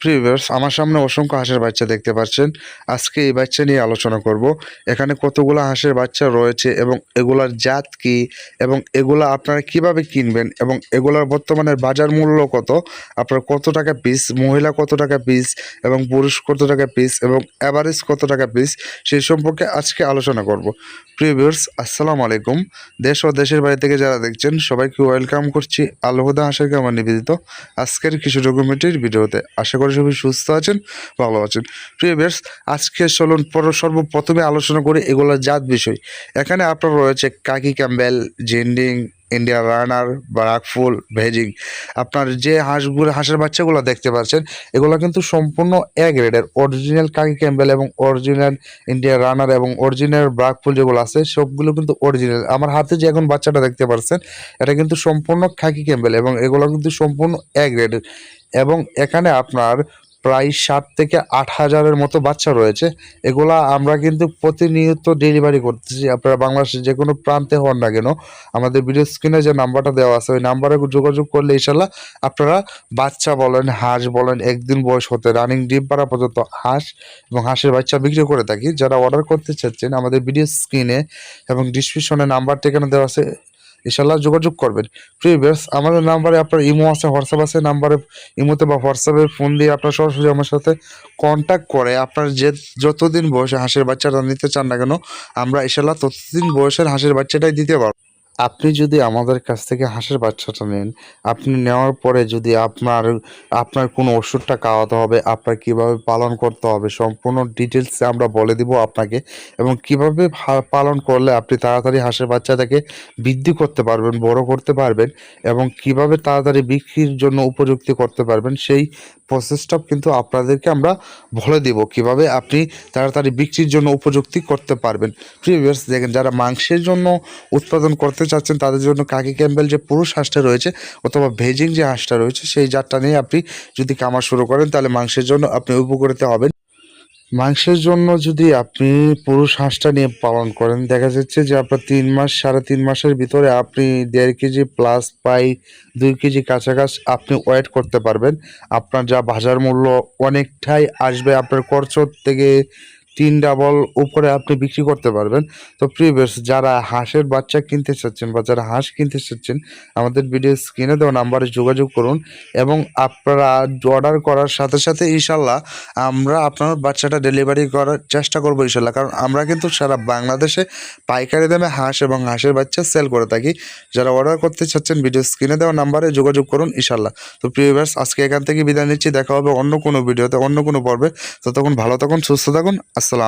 প্রিভিয়ার্স আমার সামনে অসংখ্য হাঁসের বাচ্চা দেখতে পাচ্ছেন। আজকে এই বাচ্চা নিয়ে আলোচনা করব। এখানে কতগুলো হাঁসের বাচ্চা রয়েছে এবং এগুলার জাত কি এবং এগুলা আপনারা কীভাবে কিনবেন এবং এগুলার বর্তমানে বাজার মূল্য কত? আপনার কত টাকা পিস মহিলা কত টাকা পিস এবং পুরুষ কত টাকা পিস এবং অ্যাভারেজ কত টাকা পিস সেই সম্পর্কে আজকে আলোচনা করব। প্রিভিয়ার্স আসসালামু আলাইকুম। দেশ ও দেশের বাইরে থেকে যারা দেখছেন, সবাইকে ওয়েলকাম করছি। আলহুদা হাঁসের আমার নিবেদিত আজকের কিছু ডকুমেন্টের ভিডিওতে। আশা সবাই সুস্থ আছেন, ভালো আছেন। প্রিয় বেশ আজকে চলুন পর সর্বপ্রথমে আলোচনা করি এগুলোর জাত বিষয়। এখানে আপনার রয়েছে কাকি ক্যাম্বেল, জেন্ডিং ইন্ডিয়া রানার বারাকফুল ভেজিং আপনার যে হাঁসগুলো হাঁসের বাচ্চাগুলো দেখতে পাচ্ছেন, এগুলো কিন্তু সম্পূর্ণ এ গ্রেডের অরিজিনাল কাকি ক্যাম্বেল এবং অরিজিনাল ইন্ডিয়া রানার এবং অরিজিনাল ব্রাকফুল যেগুলো আছে, সবগুলো কিন্তু অরিজিনাল আমার হাতে যে এখন বাচ্চাটা দেখতে পাচ্ছেন, এটা কিন্তু সম্পূর্ণ খাকি ক্যাম্বেল এবং এগুলো কিন্তু সম্পূর্ণ এ গ্রেডের এবং এখানে আপনার প্রায় সাত থেকে আট হাজারের মতো বাচ্চা রয়েছে। এগুলা আমরা কিন্তু প্রতিনিয়ত ডেলিভারি করতেছি। আপনারা বাংলাদেশের যে কোনো প্রান্তে হন না কেন, আমাদের ভিডিও স্ক্রিনে যে নাম্বারটা দেওয়া আছে, ওই নাম্বারে যোগাযোগ করলে ইনশাল্লাহ আপনারা বাচ্চা বলেন, হাঁস বলেন, একদিন বয়স হতে রানিং ডিম পাড়া পর্যন্ত হাঁস এবং হাঁসের বাচ্চা বিক্রি করে থাকি। যারা অর্ডার করতে চাচ্ছেন, আমাদের ভিডিও স্ক্রিনে এবং ডিসক্রিপশনে নাম্বারটা এখানে দেওয়া আছে। ইনশাল্লাহ যোগাযোগ করবেন। প্রিভিয়াস আমাদের নাম্বারে আপনার ইমো আছে হোয়াটসঅ্যাপ আছে নাম্বারে ইমোতে বা হোয়াটসঅ্যাপে ফোন দিয়ে আপনার সরাসরি আমার সাথে কন্ট্যাক্ট করে আপনার যে যতদিন বয়সে হাঁসের বাচ্চাটা নিতে চান না কেন, আমরা ইনশাল্লাহ ততদিন বয়সের হাঁসের বাচ্চাটাই দিতে পারব। আপনি যদি আমাদের কাছ থেকে হাঁসের বাচ্চাটা নেন, আপনি নেওয়ার পরে যদি আপনার আপনার কোনো ওষুধটা খাওয়াতে হবে, আপনার কীভাবে পালন করতে হবে, সম্পূর্ণ ডিটেলসে আমরা বলে দিব আপনাকে এবং কীভাবে পালন করলে আপনি তাড়াতাড়ি হাঁসের বাচ্চাটাকে বৃদ্ধি করতে পারবেন, বড় করতে পারবেন এবং কীভাবে তাড়াতাড়ি বিক্রির জন্য উপযুক্ত করতে পারবেন, সেই প্রসেসটা কিন্তু আপনাদেরকে আমরা বলে দিব কীভাবে আপনি তাড়াতাড়ি বিক্রির জন্য উপযুক্তি করতে পারবেন। প্রিভিয়াস দেখেন যারা মাংসের জন্য উৎপাদন করতে চাচ্ছেন তাদের জন্য কাকি ক্যাম্বেল যে পুরুষ হাঁসটা রয়েছে অথবা ভেজিং যে হাঁসটা রয়েছে, সেই জাতটা নিয়ে আপনি যদি কামার শুরু করেন, তাহলে মাংসের জন্য আপনি উপকৃত হবেন। মাংসের জন্য যদি আপনি পুরুষ হাঁসটা নিয়ে পালন করেন, দেখা যাচ্ছে যে আপনার তিন মাস, সাড়ে তিন মাসের ভিতরে আপনি দেড় কেজি প্লাস পাই দুই কেজি কাছাকাছি আপনি ওয়েট করতে পারবেন। আপনার যা বাজার মূল্য অনেকটাই আসবে, আপনার খরচ থেকে তিন ডাবল উপরে আপনি বিক্রি করতে পারবেন। তো প্রিভিয়াস যারা হাঁসের বাচ্চা কিনতে চাচ্ছেন বা যারা হাঁস কিনতে চাচ্ছেন, আমাদের ভিডিও স্ক্রিনে দেওয়া নাম্বারে যোগাযোগ করুন এবং আপনারা অর্ডার করার সাথে সাথে ইনশাল্লাহ আমরা আপনার বাচ্চাটা ডেলিভারি করার চেষ্টা করব ইনশাল্লাহ কারণ আমরা কিন্তু সারা বাংলাদেশে পাইকারি দামে হাঁস এবং হাঁসের বাচ্চা সেল করে থাকি। যারা অর্ডার করতে চাচ্ছেন ভিডিও স্ক্রিনে দেওয়া নাম্বারে যোগাযোগ করুন ইনশাল্লাহ তো প্রিয় ভিউয়ার্স আজকে এখান থেকে বিদায় নিচ্ছি। দেখা হবে অন্য কোনো ভিডিওতে অন্য কোনো পর্বে। ততক্ষণ ভালো থাকুন, সুস্থ থাকুন। আসসালাম